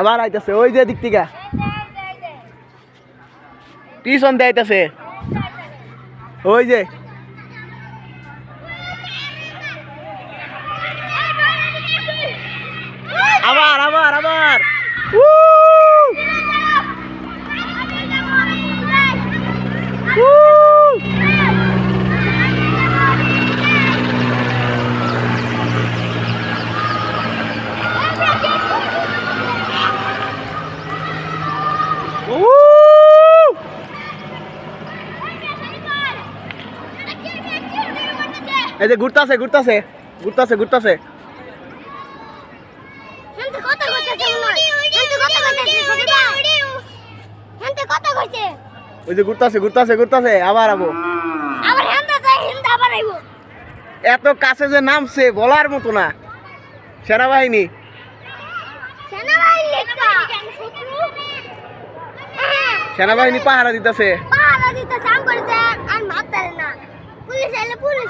আবার আইতাছে ওই যে দিক থেকে। টিউশন দিয়ে আইতাছে। ওই যে আবার আবার আবার উউ! উউ! উউ! এই যে ঘুরতাছে ঘুরতাছে ঘুরতাছে ঘুরতাছে। ওই যে ঘুরতাছে ঘুরতাছে ঘুরতাছে আবার আবো। আবার হেনতে আবার আইব। এত কাছে যে নামছে বলার মতো না। সেনাবাহিনী। সেনাবাহিনী পাহারা দিতেছে। পাহারা দিতেছে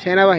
সেনাবাহিনী।